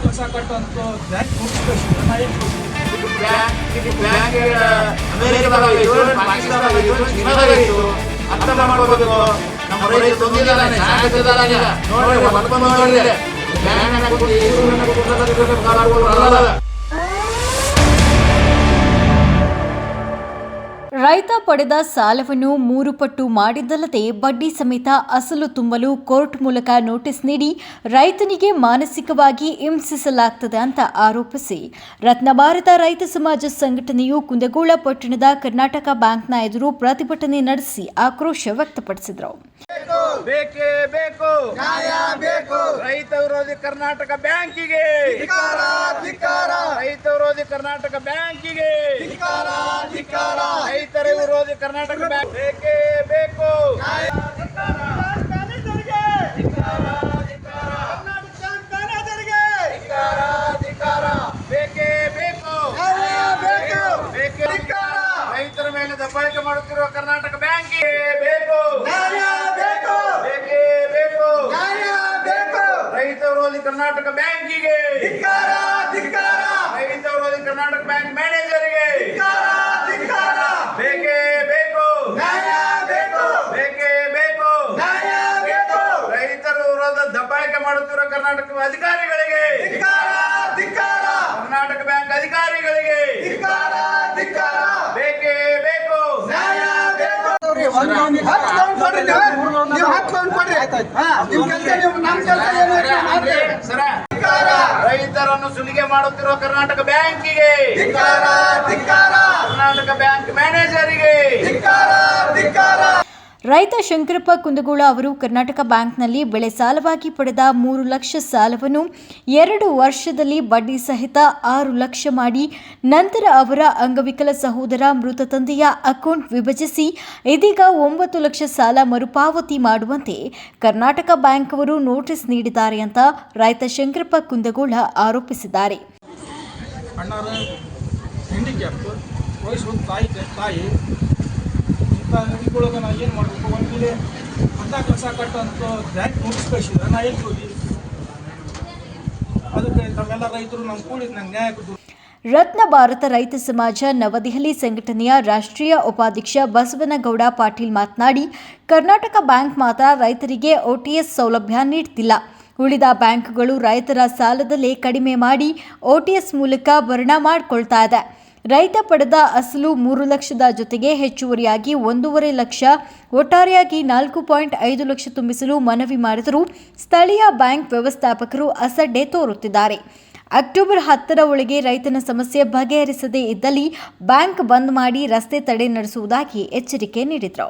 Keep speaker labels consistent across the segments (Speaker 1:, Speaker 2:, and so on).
Speaker 1: ಕಸ ಕಟ್ಟಂತ bank notification ನಾ ಏನು
Speaker 2: ಬ್ಯಾಂಕ್ ನಮ್ಮ ರೈತ ತೊಂದಿದ್ದಾನೆ ಸಾಕಿದ್ದಾನೆ ನೋಡಿ ಬ್ಯಾಂಕ್ ಇವ್ರನ್ನ
Speaker 3: ರೈತ ಪಡೆದ ಸಾಲವನ್ನು ಮೂರು ಪಟ್ಟು ಮಾಡಿದ್ದಲ್ಲದೆ ಬಡ್ಡಿ ಸಮೇತ ಅಸಲು ತುಂಬಲು ಕೋರ್ಟ್ ಮೂಲಕ ನೋಟಿಸ್ ನೀಡಿ ರೈತನಿಗೆ ಮಾನಸಿಕವಾಗಿ ಹಿಂಸಿಸಲಾಗ್ತದೆ ಅಂತ ಆರೋಪಿಸಿ. ರತ್ನ ಭಾರತ ರೈತ ಸಮಾಜ ಸಂಘಟನೆಯು ಕುಂದಗೋಳ ಪಟ್ಟಣದ ಕರ್ನಾಟಕ ಬ್ಯಾಂಕ್ನ ಎದುರು ಪ್ರತಿಭಟನೆ ನಡೆಸಿ ಆಕ್ರೋಶ ವ್ಯಕ್ತಪಡಿಸಿದರು.
Speaker 2: ಬೇಕೇ. ಬೇಕು ನ್ಯಾಯ ಬೇಕು. ರೈತ ವಿರೋಧಿ ಕರ್ನಾಟಕ ಬ್ಯಾಂಕಿಗೆ. ರೈತ ವಿರೋಧಿ ಕರ್ನಾಟಕ ಬ್ಯಾಂಕಿಗೆ. ರೈತರ ವಿರೋಧಿ ಕರ್ನಾಟಕ ಬ್ಯಾಂಕ್. ಬೇಕೇ ಬೇಕು. ಬೇಕೇ ಬೇಕು ಬೇಕೇ ರೈತರ ಮೇಲೆ ದಬ್ಬಾಳಿಕೆ ಮಾಡುತ್ತಿರುವ ಕರ್ನಾಟಕ ಬ್ಯಾಂಕಿಗೆ ಬೇಕು ಬೇಕೇ ಬೇಕು ರೈತ ಕರ್ನಾಟಕ ಬ್ಯಾಂಕಿಗೆ. ರೈತ ವಿರೋಧಿ ಕರ್ನಾಟಕ ಬ್ಯಾಂಕ್ ರೈತರನ್ನು ಸುಲಿಗೆ ಮಾಡುತ್ತಿರುವ ಕರ್ನಾಟಕ ಬ್ಯಾಂಕಿಗೆ. ಕರ್ನಾಟಕ ಬ್ಯಾಂಕ್ ಮ್ಯಾನೇಜರಿಗೆ.
Speaker 3: ರೈತ ಶಂಕರಪ್ಪ ಕುಂದಗೋಳ ಅವರು ಕರ್ನಾಟಕ ಬ್ಯಾಂಕ್ನಲ್ಲಿ ಬೆಳೆ ಸಾಲವಾಗಿ ಪಡೆದ ಮೂರು ಲಕ್ಷ ಸಾಲವನ್ನು ಎರಡು ವರ್ಷದಲ್ಲಿ ಬಡ್ಡಿ ಸಹಿತ ಆರು ಲಕ್ಷ ಮಾಡಿ ನಂತರ ಅವರ ಅಂಗವಿಕಲ ಸಹೋದರ ಮೃತ ತಂದೆಯ ಅಕೌಂಟ್ ವಿಭಜಿಸಿ ಇದೀಗ ಒಂಬತ್ತು ಲಕ್ಷ ಸಾಲ ಮರುಪಾವತಿ ಮಾಡುವಂತೆ ಕರ್ನಾಟಕ ಬ್ಯಾಂಕ್ ಅವರು ನೋಟಿಸ್ ನೀಡಿದ್ದಾರೆ ಅಂತ ರೈತ ಶಂಕರಪ್ಪ ಕುಂದಗೋಳ ಆರೋಪಿಸಿದ್ದಾರೆ.
Speaker 1: ತಾಯಿ ತಾಯಿ ಇಂಥ ನಾ ಏನು ಮಾಡಬೇಕು? ಒಂದು ಮೇಲೆ ಅಂತ ಕಸ ಕಟ್ಟಂತ ಬ್ಯಾಂಕ್ ನೋಟಿಸ್ ಕಳಿಸಿದ್ರೆ ನಾ ಎಲ್ಲಿ ಹೋಗಿ? ಅದಕ್ಕೆ ತಮ್ಮೆಲ್ಲ ರೈತರು ನಮ್ಮ ಕೂಡಿ ನಂಗೆ ನ್ಯಾಯ ಕೊಟ್ಟು
Speaker 3: ರತ್ನ ಭಾರತ ರೈತ ಸಮಾಜ ನವದೆಹಲಿ ಸಂಘಟನೆಯ ರಾಷ್ಟ್ರೀಯ ಉಪಾಧ್ಯಕ್ಷ ಬಸವನಗೌಡ ಪಾಟೀಲ್ ಮಾತನಾಡಿ, ಕರ್ನಾಟಕ ಬ್ಯಾಂಕ್ ಮಾತ್ರ ರೈತರಿಗೆ ಓಟಿಎಸ್ ಸೌಲಭ್ಯ ನೀಡ್ತಿಲ್ಲ. ಉಳಿದ ಬ್ಯಾಂಕ್ಗಳು ರೈತರ ಸಾಲದಲ್ಲೇ ಕಡಿಮೆ ಮಾಡಿ ಓಟಿಎಸ್ ಮೂಲಕ ಭರಣ ಮಾಡಿಕೊಳ್ತಾ ಇದೆ. ರೈತ ಪಡೆದ ಅಸಲು ಮೂರು ಲಕ್ಷದ ಜೊತೆಗೆ ಹೆಚ್ಚುವರಿಯಾಗಿ ಒಂದೂವರೆ ಲಕ್ಷ, ಒಟ್ಟಾರೆಯಾಗಿ ನಾಲ್ಕು ಪಾಯಿಂಟ್ ಐದು ಲಕ್ಷ ತುಂಬಿಸಲು ಮನವಿ ಮಾಡಿದರೂ ಸ್ಥಳೀಯ ಬ್ಯಾಂಕ್ ವ್ಯವಸ್ಥಾಪಕರು ಅಸಡ್ಡೆ ತೋರುತ್ತಿದ್ದಾರೆ. ಅಕ್ಟೋಬರ್ ಹತ್ತರ ಒಳಗೆ ರೈತನ ಸಮಸ್ಯೆ ಬಗೆಹರಿಸದೇ ಇದ್ದಲ್ಲಿ ಬ್ಯಾಂಕ್ ಬಂದ್ ಮಾಡಿ ರಸ್ತೆ ತಡೆ ನಡೆಸುವುದಾಗಿ ಎಚ್ಚರಿಕೆ ನೀಡಿದರು.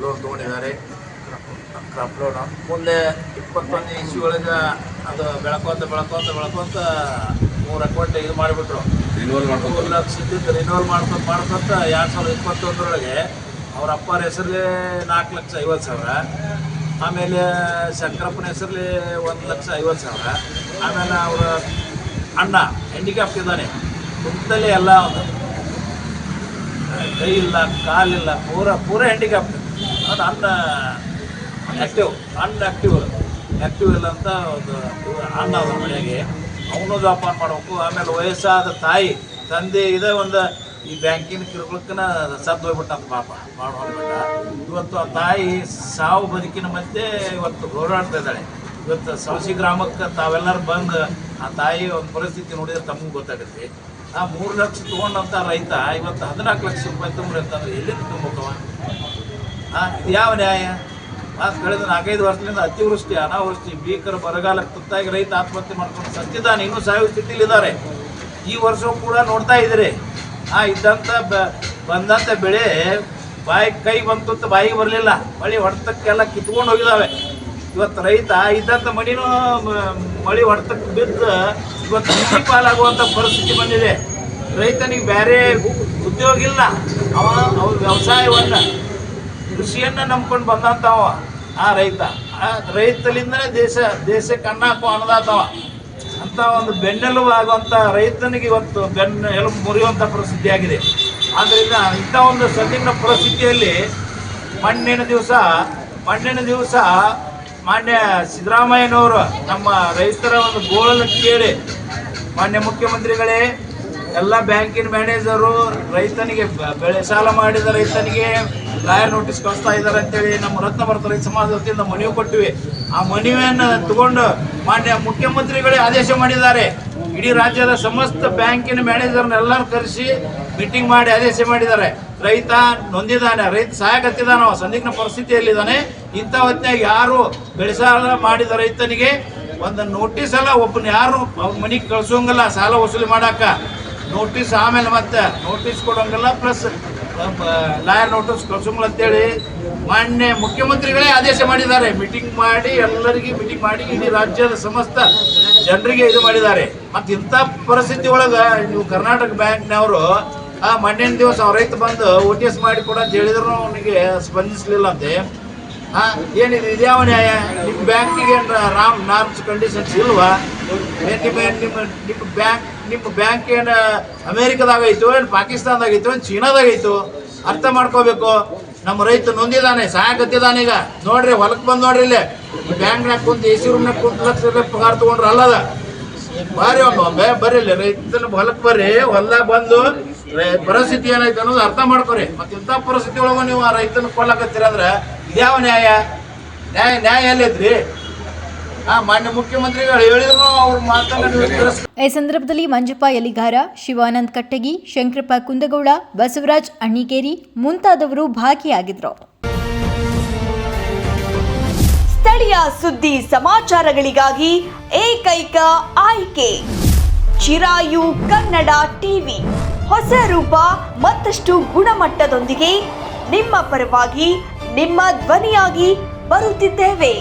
Speaker 2: ಲೋನ್ ತೊಗೊಂಡಿದ್ದಾರೆ. Crop loan. ಮುಂದೆ ಇಪ್ಪತ್ತೊಂದು ಒಳಗೆ ಅದು ಬೆಳ್ಕೊಂತ ಬೆಳ್ಕೊಂತ ಬೆಳ್ಕೊಂತ ಮೂರು ಅಕೌಂಟ್ ಇದು ಮಾಡಿಬಿಟ್ರು. ರಿನ್ಯೂವಲ್ ಮಾಡ್ಕೊಂಡು ಮೂರು ಲಕ್ಷ ಇದ್ದಿದ್ದು ರಿನ್ಯೂವಲ್ ಮಾಡ್ಕೊಂತ ಮಾಡ್ಕೊಂತ ಎರಡು ಸಾವಿರದ ಇಪ್ಪತ್ತೊಂದರೊಳಗೆ ಅವ್ರ ಅಪ್ಪರ ಹೆಸರಲ್ಲಿ ನಾಲ್ಕು ಲಕ್ಷ ಐವತ್ತು ಸಾವಿರ ಆಮೇಲೆ ಶಂಕರಪ್ಪನ ಹೆಸರಲ್ಲಿ ಒಂದು ಲಕ್ಷ ಐವತ್ತು ಸಾವಿರ ಆಮೇಲೆ ಅವರ ಅಣ್ಣ ಹ್ಯಾಂಡಿಕ್ಯಾಪ್ ಇದ್ದಾನೆ. ಕುಂತಲೇ ಎಲ್ಲ ಒಂದು. ಕೈ ಇಲ್ಲ ಕಾಲಿಲ್ಲ ಪೂರ ಪೂರ ಹ್ಯಾಂಡಿಕ್ಯಾಪ್ ಅದು ಅನ್ನ ಆ್ಯಕ್ಟಿವ್ ಅಣ್ಣ ಆ್ಯಕ್ಟಿವ್ ಆ್ಯಕ್ಟಿವ್ ಇಲ್ಲ ಅಂತ ಒಂದು ಅಣ್ಣ ಅವ್ರ ಮನೆಗೆ. ಅವನು ಜೋಪಾನ ಮಾಡಬೇಕು. ಆಮೇಲೆ ವಯಸ್ಸಾದ ತಾಯಿ, ತಂದೆ ಇದೇ ಒಂದು ಈ ಬ್ಯಾಂಕಿನ ಕಿರುಕುಳಕ್ಕನ ಸದ್ದು ಹೋಗ್ಬಿಟ್ಟಂತ ಪಾಪ. ಮಾಡ್ಬಿಟ್ಟ ಇವತ್ತು ಆ ತಾಯಿ ಸಾವು ಬದುಕಿನ ಮಧ್ಯೆ ಇವತ್ತು ಹೋರಾಡ್ತಾ ಇದ್ದಾಳೆ. ಇವತ್ತು ಸವಸಿ ಗ್ರಾಮಕ್ಕೆ ತಾವೆಲ್ಲರೂ ಬಂದು ಆ ತಾಯಿ ಒಂದು ಪರಿಸ್ಥಿತಿ ನೋಡಿದ್ರೆ ತಮಗೆ ಗೊತ್ತಾಗುತ್ತೆ. ಆ ಮೂರು ಲಕ್ಷ ತೊಗೊಂಡಂಥ ರೈತ ಇವತ್ತು ಹದಿನಾಲ್ಕು ಲಕ್ಷ ರೂಪಾಯಿ ತುಂಬ ಅಂತಂದ್ರೆ ಎಲ್ಲಿಂದ ತುಂಬ ಯಾವ ನ್ಯಾಯ? ಆ ಕಳೆದ ನಾಲ್ಕೈದು ವರ್ಷದಿಂದ ಅತಿವೃಷ್ಟಿ, ಅನಾವೃಷ್ಟಿ, ಭೀಕರ ಬರಗಾಲಕ್ಕೆ ತುತ್ತಾಗಿ ರೈತ ಆತ್ಮಹತ್ಯೆ ಮಾಡ್ಕೊಂಡು ಸತ್ತಿದ್ದಾನೆ. ಇನ್ನೂ ಸಾಯುವ ಸ್ಥಿತಿಲಿ ಇದ್ದಾರೆ ಈ ವರ್ಷವೂ ಕೂಡ ನೋಡ್ತಾ ಇದ್ದೀರಿ. ಆ ಇದ್ದಂಥ ಬಂದಂಥ ಬೆಳೆ ಬಾಯಿ, ಕೈ ಬಂತು ಅಂತ ಬಾಯಿಗೆ ಬರಲಿಲ್ಲ. ಮಳೆ ಹೊಡೆತಕ್ಕೆಲ್ಲ ಕಿತ್ಕೊಂಡು ಹೋಗಿದ್ದಾವೆ. ಇವತ್ತು ರೈತ ಇದ್ದಂಥ ಮಣಿನೂ ಮಳೆ ಹೊಡೆತಕ್ಕೆ ಬಿದ್ದು ಇವತ್ತು ಕೃಷಿ ಪಾಲಾಗುವಂಥ ಪರಿಸ್ಥಿತಿ ಬಂದಿದೆ. ರೈತನಿಗೆ ಬೇರೆ ಉದ್ಯೋಗ ಇಲ್ಲ. ಅವ ಅವ್ರ ವ್ಯವಸಾಯವನ್ನು ಕೃಷಿಯನ್ನ ನಂಬ್ಕೊಂಡು ಬಂದಂತವ ಆ ರೈತ. ಆ ರೈತಲಿಂದನೇ ದೇಶ, ದೇಶಕ್ಕೆ ಅನ್ನ ಹಾಕುವ ಅನ್ನದಾತವ. ಅಂತ ಒಂದು ಬೆನ್ನೆಲುಬು ಆಗುವಂಥ ರೈತನಿಗೆ ಇವತ್ತು ಬೆನ್ನು ಎಲುಬು ಮುರಿಯುವಂಥ ಪರಿಸ್ಥಿತಿ ಆಗಿದೆ. ಆದ್ದರಿಂದ ಇಂಥ ಒಂದು ಸದಿನ ಪರಿಸ್ಥಿತಿಯಲ್ಲಿ ಮಣ್ಣಿನ ದಿವಸ ಮಣ್ಣಿನ ದಿವಸ ಮಾನ್ಯ ಸಿದ್ದರಾಮಯ್ಯನವರು ನಮ್ಮ ರೈತರ ಒಂದು ಗೋಳನ್ನು ಕೇಳಿ, ಮಾನ್ಯ ಮುಖ್ಯಮಂತ್ರಿಗಳೇ, ಎಲ್ಲ ಬ್ಯಾಂಕಿನ ಮ್ಯಾನೇಜರು, ರೈತನಿಗೆ ಬೆಳೆ ಸಾಲ ಮಾಡಿದ ರೈತನಿಗೆ ಲಾಯರ್ ನೋಟಿಸ್ ಕಳಿಸ್ತಾ ಇದ್ದಾರೆ ಅಂತೇಳಿ ನಮ್ಮ ರತ್ನ ಭಾರತ ರೈತ ಸಮಾಜ ವತಿಯಿಂದ ಮನವಿ ಕೊಟ್ಟಿವಿ. ಆ ಮನವಿಯನ್ನು ತಗೊಂಡು ಮಾನ್ಯ ಮುಖ್ಯಮಂತ್ರಿಗಳೇ ಆದೇಶ ಮಾಡಿದ್ದಾರೆ. ಇಡೀ ರಾಜ್ಯದ ಸಮಸ್ತ ಬ್ಯಾಂಕಿನ ಮ್ಯಾನೇಜರ್ನೆಲ್ಲರೂ ಕರೆಸಿ ಮೀಟಿಂಗ್ ಮಾಡಿ ಆದೇಶ ಮಾಡಿದ್ದಾರೆ. ರೈತ ನೊಂದಿದ್ದಾನೆ, ರೈತ ಸಹಾಯಕತ್ತಿದ್ದಾನೆ, ಸಂದಿಗ್ನ ಪರಿಸ್ಥಿತಿಯಲ್ಲಿದ್ದಾನೆ. ಇಂಥ ಹೊತ್ತಿನಾಗ ಯಾರು ಬೆಳೆಸಾಲ ಮಾಡಿದ ರೈತನಿಗೆ ಒಂದು ನೋಟಿಸ್ ಅಲ್ಲ, ಒಬ್ಬನ ಯಾರು ಮನೆಗೆ ಕಳ್ಸೋಂಗಿಲ್ಲ, ಸಾಲ ವಸೂಲಿ ಮಾಡಾಕ. ನೋಟಿಸ್ ಆಮೇಲೆ ಮತ್ತೆ, ನೋಟಿಸ್ ಕೊಡೋಂಗಲ್ಲ, ಪ್ಲಸ್ ಲಾಯರ್ ನೋಟಿಸ್ ಕಳ್ಸಂಗ್ಳು ಅಂತೇಳಿ ಮಾನ್ಯ ಮುಖ್ಯಮಂತ್ರಿಗಳೇ ಆದೇಶ ಮಾಡಿದ್ದಾರೆ. ಮೀಟಿಂಗ್ ಮಾಡಿ, ಎಲ್ಲರಿಗೆ ಮೀಟಿಂಗ್ ಮಾಡಿ, ಇಡೀ ರಾಜ್ಯದ ಸಮಸ್ತ ಜನರಿಗೆ ಇದು ಮಾಡಿದ್ದಾರೆ. ಮತ್ತು ಇಂಥ ಪರಿಸ್ಥಿತಿ ಒಳಗೆ ನೀವು ಕರ್ನಾಟಕ ಬ್ಯಾಂಕ್ನವರು, ಆ ಮೊನ್ನೆ ದಿವಸ ಅವ್ರ ರೈತ ಬಂದು ಓ ಟಿ ಎಸ್ ಮಾಡಿ ಕೊಡ ಅಂತ ಹೇಳಿದ್ರು ಅವನಿಗೆ ಸ್ಪಂದಿಸಲಿಲ್ಲ ಅಂತೆ. ಹಾಂ ಏನಿದೆ, ಇದ್ಯಾವ ನ್ಯಾಯ? ನಿಮ್ಮ ಬ್ಯಾಂಕಿಗೆ ರಾಮ್ ನಾರ್ಮ್ಸ್ ಕಂಡೀಷನ್ಸ್ ಇಲ್ವಾ? ನಿಮ್ಮ ನಿಮ್ಮ ಬ್ಯಾಂಕ್ ನಿಮ್ಮ ಬ್ಯಾಂಕ್ ಏನು ಅಮೇರಿಕದಾಗ ಐತೋ ಏನು ಪಾಕಿಸ್ತಾನದಾಗ ಐತೋ ಏನು ಚೀನಾದಾಗ ಐತೋ ಅರ್ಥ ಮಾಡ್ಕೋಬೇಕು. ನಮ್ಮ ರೈತ ನೊಂದಿದ್ದಾನೆ ಸಹಾಯಕತ್ತಿದ್ದಾನೆ ಈಗ. ನೋಡ್ರಿ ಹೊಲಕ್ಕೆ ಬಂದು ನೋಡ್ರಿ ಇಲ್ಲಿ. ಬ್ಯಾಂಕ್ನಾಗ ಕುಂತು, ಎ ಸಿ ರೂಮ್ನಾಗ ಕುಂತು ಲಕ್ಷ ರೂಪಾಯಿ ಪಗಾರ ತೊಗೊಂಡ್ರೆ ಅಲ್ಲದ. ಬಾರಿ ಒಮ್ಮೆ ಬರ್ರಿ ಇಲ್ಲಿ. ರೈತನ ಹೊಲಕ್ಕೆ ಬರ್ರಿ, ಹೊಲ್ದಾಗ ಬಂದು ಪರಿಸ್ಥಿತಿ ಏನೈತೆ ಅನ್ನೋದು ಅರ್ಥ ಮಾಡ್ಕೊರಿ. ಮತ್ತೆ ಇಂಥ ಪರಿಸ್ಥಿತಿ ಒಳಗೂ ನೀವು ಆ ರೈತನ ಕೊಡ್ಲಾಕತ್ತೀರ ಅಂದ್ರೆ ಇದ್ಯಾವ ನ್ಯಾಯ? ನ್ಯಾಯ ನ್ಯಾಯ ಎಲ್ಲೈತ್ರಿ
Speaker 3: ಈ ಸಂದರ್ಭದಲ್ಲಿ ಮಂಜಪ್ಪ ಯಲಿಗಾರ ಶಿವಾನಂದ್ ಕಟ್ಟಗಿ ಶಂಕರಪ್ಪ ಕುಂದಗೌಡ ಬಸವರಾಜ್ ಅಣ್ಣಿಗೇರಿ ಮುಂತಾದವರು ಭಾಗಿಯಾಗಿದ್ರು.
Speaker 4: ಸ್ಥಳೀಯ ಸುದ್ದಿ ಸಮಾಚಾರಗಳಿಗಾಗಿ ಏಕೈಕ ಆಯ್ಕೆ. ಚಿರಾಯು ಕನ್ನಡ ಟಿವಿ. ಹೊಸ ರೂಪ ಮತ್ತಷ್ಟು ಗುಣಮಟ್ಟದೊಂದಿಗೆ ನಿಮ್ಮ ಪರವಾಗಿ ನಿಮ್ಮ ಧ್ವನಿಯಾಗಿ ಬರುತ್ತಿದ್ದೇವೆ.